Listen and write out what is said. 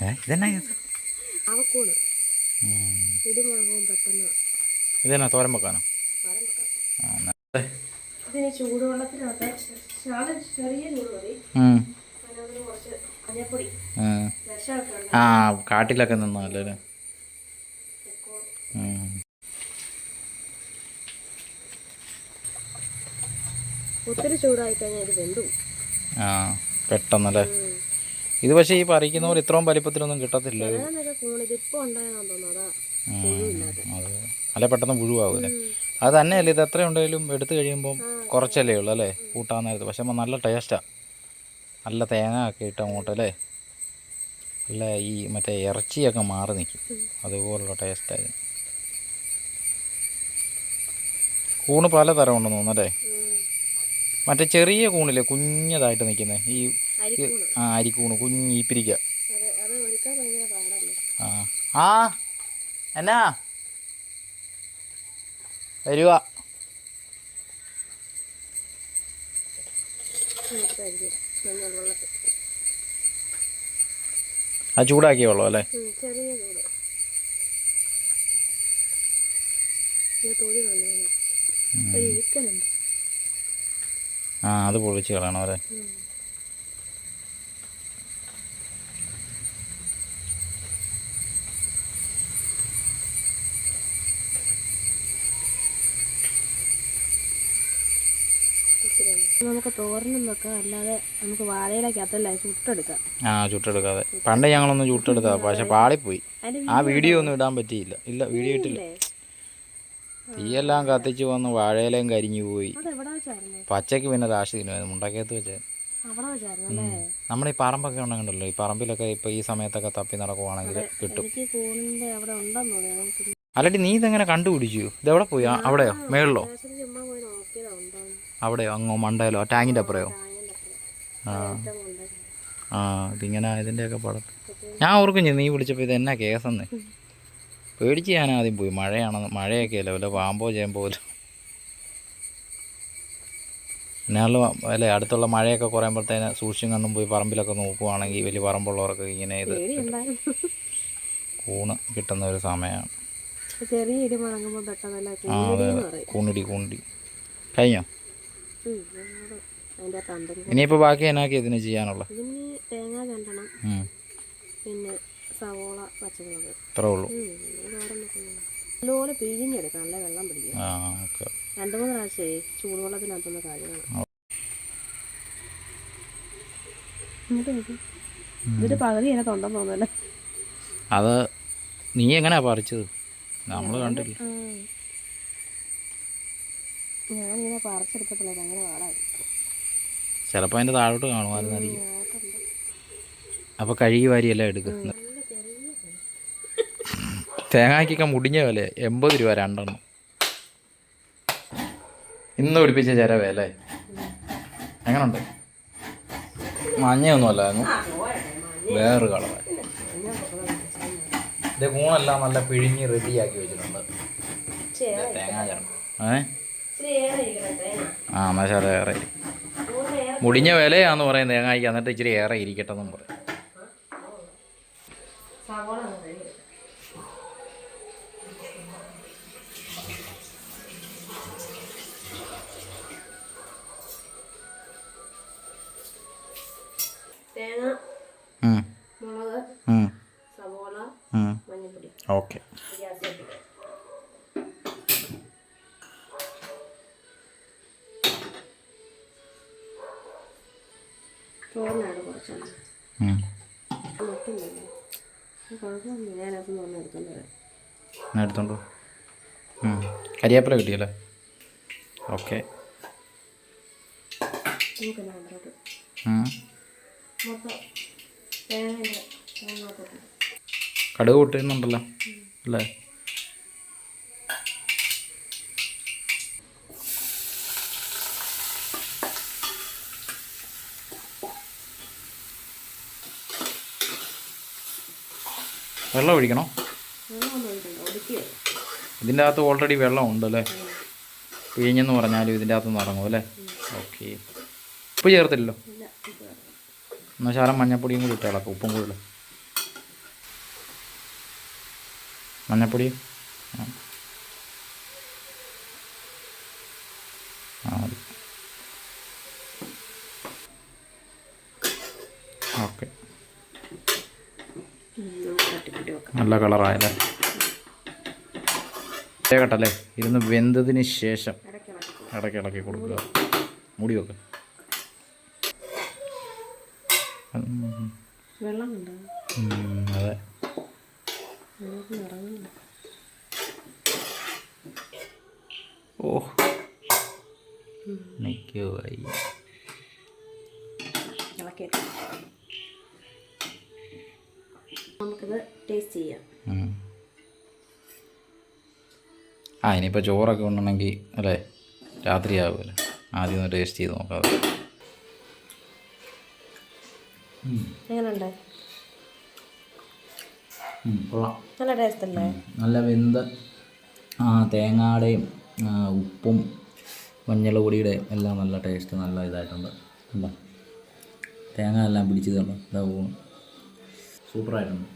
ഇതെന്നാ ഇത്? ആവക്കൂണ് ഉം. ഇടിമുളകും പെട്ടെന്ന് ഇതെന്നാ തോരൻ വെക്കാനോ? ഇതിന് ചൂടുവെള്ളത്തിനകത്ത് ചെറിയ ചൂട് മതി. ആ കാട്ടിലൊക്കെ നിന്നല്ലേ. ഒത്തിരി ചൂടായി കഴിഞ്ഞാൽ ഇത് വെന്തു ആ പെട്ടെന്നല്ലേ? ഇത് പക്ഷേ ഈ പറിക്കുന്ന പോലെ ഇത്രയും വലിപ്പത്തിലൊന്നും കിട്ടത്തില്ല. അതാ അല്ല പെട്ടെന്ന് പുഴുവാകൂലേ അത് തന്നെയല്ലേ ഇത് എത്ര ഉണ്ടെങ്കിലും എടുത്തു കഴിയുമ്പം കുറച്ചല്ലേ ഉള്ളൂ അല്ലേ? കൂട്ടാൻ നേരത്ത്. പക്ഷെ നല്ല ടേസ്റ്റാണ് നല്ല തേങ്ങ ഒക്കെ ഇട്ട് അങ്ങോട്ട് അല്ലേ? നല്ല ഈ മറ്റേ ഇറച്ചിയൊക്കെ മാറി നിൽക്കും. അതുപോലുള്ള ടേസ്റ്റായിരുന്നു. കൂണ് പലതരം ഉണ്ടെന്ന് തോന്നുന്നല്ലേ മറ്റേ ചെറിയ കൂണില്ലേ കുഞ്ഞതായിട്ട് നിൽക്കുന്നത് ഈ ആ അരിക്കൂണ് കുഞ്ഞ് ഈപ്പിരിക്ക ആ. ആ. എന്നാ? വരുക വെള്ളത്തിൽ. ആ ചൂടാക്കിയ വെള്ളം അല്ലേ? ചെറിയ ചൂട്. പിന്നെ തൊഴി നല്ലതാണ്. ഒരു ഇരിക്കലുണ്ട്. ആ അത് പൊളിച്ച് കളയണം അല്ലേ? നമുക്ക് തോരനും വെക്കാം അല്ലാതെ നമുക്ക് വാഴയിലേക്കകത്തല്ല ചുട്ടെടുക്കാം. ആ ചുട്ടെടുക്കാതെ. പണ്ട് ഞങ്ങളൊന്ന് ചുട്ടെടുത്താ പക്ഷെ പാളിപ്പോയി. ആ വീഡിയോ ഒന്നും ഇടാൻ പറ്റിയില്ല. ഇല്ല വീഡിയോ ഇട്ടില്ല. തീയെല്ലാം കത്തിച്ച് വന്ന് വാഴയിലയും കരിഞ്ഞു പോയി. പച്ചക്ക് പച്ചയ്ക്ക് പിന്നെ രാശി തിന്നുമായിരുന്നു മുണ്ടക്കയത്ത് വെച്ച്. നമ്മുടെ ഈ പറമ്പൊക്കെ ഉണ്ടെങ്കിലല്ലോ ഈ പറമ്പിലൊക്കെ ഇപ്പൊ ഈ സമയത്തൊക്കെ തപ്പി നടക്കുവാണെങ്കിൽ കിട്ടും. അല്ലെങ്കിൽ അല്ലടി നീ ഇതെങ്ങനെ കണ്ടുപിടിച്ചു? ഇത് ഇതെവിടെ പോയി? അവിടെയോ? മേളിലോ? അവിടെയോ? അങ്ങോ മണ്ടയിലോ? ടാങ്കിന്റെ അപ്പുറയോ? ആ ഇതിങ്ങനെ ഇതിന്റെ ആ. ഇതിങ്ങനെ ഇതിന്റെയൊക്കെ പടം ഞാൻ ഓർക്കും നീ വിളിച്ചപ്പോൾ ഇത് എന്നാ കേസെന്ന്. പേടിച്ച് ഞാൻ ആദ്യം പോയി. മഴയാണെന്ന് മഴയൊക്കെ അല്ല? വല്ല പാമ്പോ ചേമ്പോ വല്ല എന്നാലും അല്ലേ? അടുത്തുള്ള മഴയൊക്കെ കുറയുമ്പോഴത്തേന് സൂക്ഷിച്ചും കണ്ടും പോയി പറമ്പിലൊക്കെ നോക്കുവാണെങ്കിൽ വലിയ പറമ്പുള്ളവർക്ക് ഇങ്ങനെ ഇത് കൂണ് കിട്ടുന്ന ഒരു സമയമാണ് ആ അതെ അതെ. കൂണിടി കൂണിടി. കഴിഞ്ഞോ? ഇനിയിപ്പോൾ ബാക്കി എന്നാക്കി ഇതിന് ചെയ്യാനുള്ള? പിന്നെ സവോള പച്ചമുളക്. ഇത്രേ ഉള്ളൂ. നല്ലപോലെ പിഴിഞ്ഞെടുക്കാം നല്ല വെള്ളം പിടിക്കും രണ്ട് മൂന്ന് പ്രാവശ്യമേ ചൂടുവെള്ളത്തിനകത്തൊന്ന് കഴുകണം. നോക്ക്. ഇതിന്റെ പകുതി തോന്നുന്നല്ലേ? അത് നീ എങ്ങനെയാ പറിച്ചത്? നമ്മൾ കണ്ടില്ല. ഞാനിങ്ങനെ പറിച്ചെടുത്തപ്പോഴേ ഭയങ്കര പാടായി. ചിലപ്പോൾ അതിന്റെ താഴോട്ട് കാണുമായിരുന്നായിരിക്കും അപ്പൊ അപ്പോൾ കഴുകി വാരിയെല്ലാം എടുക്കുന്നത് തേങ്ങയ്ക്കൊക്കെ മുടിഞ്ഞ വില എൺപത് രൂപ രണ്ടെണ്ണം. ഇന്ന് പിടിപ്പിച്ച ചേര അല്ലേ എങ്ങനുണ്ട്? മഞ്ഞയൊന്നും അല്ലായിരുന്നു. വേറൊരു കളർ. ഇത് കൂണെല്ലാം നല്ല പിഴിഞ്ഞ് റെഡിയാക്കി വെച്ചിട്ടുണ്ട്. തേങ്ങാ ചേർന്ന് ഏ? ആ എന്നാൽ ശരി ഏറെ. മുടിഞ്ഞ വിലയാന്ന് പറയും തേങ്ങയ്ക്ക് എന്നിട്ട് ഇച്ചിരി ഏറെ ഇരിക്കട്ടെ എന്നും പറയും. സവോള ഓക്കെ. ചോറിനാണ് കുറച്ചാണ് ഉം. മറ്റുണ്ടല്ലോ കുഴപ്പമൊന്നുമില്ല. ഞാനകത്ത് നിന്ന് എടുത്തോണ്ട് കരിയാപ്പില കിട്ടിയല്ലേ? ഓക്കെ. കടുക് പൊട്ടുന്നുണ്ടല്ലോ അല്ലേ? വെള്ളം ഒഴിക്കണോ വെള്ളം ഒന്നും ഒഴിക്കണ്ട ഒതുക്കിയോ ഇതിന്റെ അകത്ത് ഓൾറെഡി വെള്ളം ഉണ്ടല്ലേ പിഴിഞ്ഞെന്ന് പറഞ്ഞാലും ഇതിന്റെ അകത്ത് നിന്ന് ഇറങ്ങും അല്ലേ? ഓക്കെ ഉപ്പ് ചേർത്തില്ലല്ലോ? എന്നാൽ ശാലം മഞ്ഞപ്പൊടിയും കൂടി ഇട്ടേളാം ഉപ്പും കൂടി. മഞ്ഞപ്പൊടി ആ. മതി. ഓക്കെ നല്ല കളറായല്ലേ കേട്ടല്ലേ ഇരുന്ന് വെന്തതിന് ശേഷം ഇടയ്ക്ക് ഇളക്കി ഇടയ്ക്ക് കൊടുക്കുക. മൂടി വെക്കുക അതെ. ഓ നിൽക്കോ നമുക്കിത് ടേസ്റ്റ് ചെയ്യാം. ആ ഇനിയിപ്പോൾ ചോറൊക്കെ ഉണ്ടെങ്കിൽ അല്ലേ രാത്രിയാകുമല്ലോ ആദ്യം ഒന്ന് ടേസ്റ്റ് ചെയ്ത് നോക്കാം നല്ല ടേസ്റ്റ് അല്ലേ? നല്ല വെന്ത ആ തേങ്ങയുടെയും ഉപ്പും മഞ്ഞൾ പൊടിയുടെ എല്ലാം നല്ല ടേസ്റ്റ് നല്ല ഇതായിട്ടുണ്ട്. കണ്ടോ? തേങ്ങ എല്ലാം പിടിച്ചതുണ്ടോ ഇതാ പോകും സൂപ്പറായിട്ടുണ്ട്.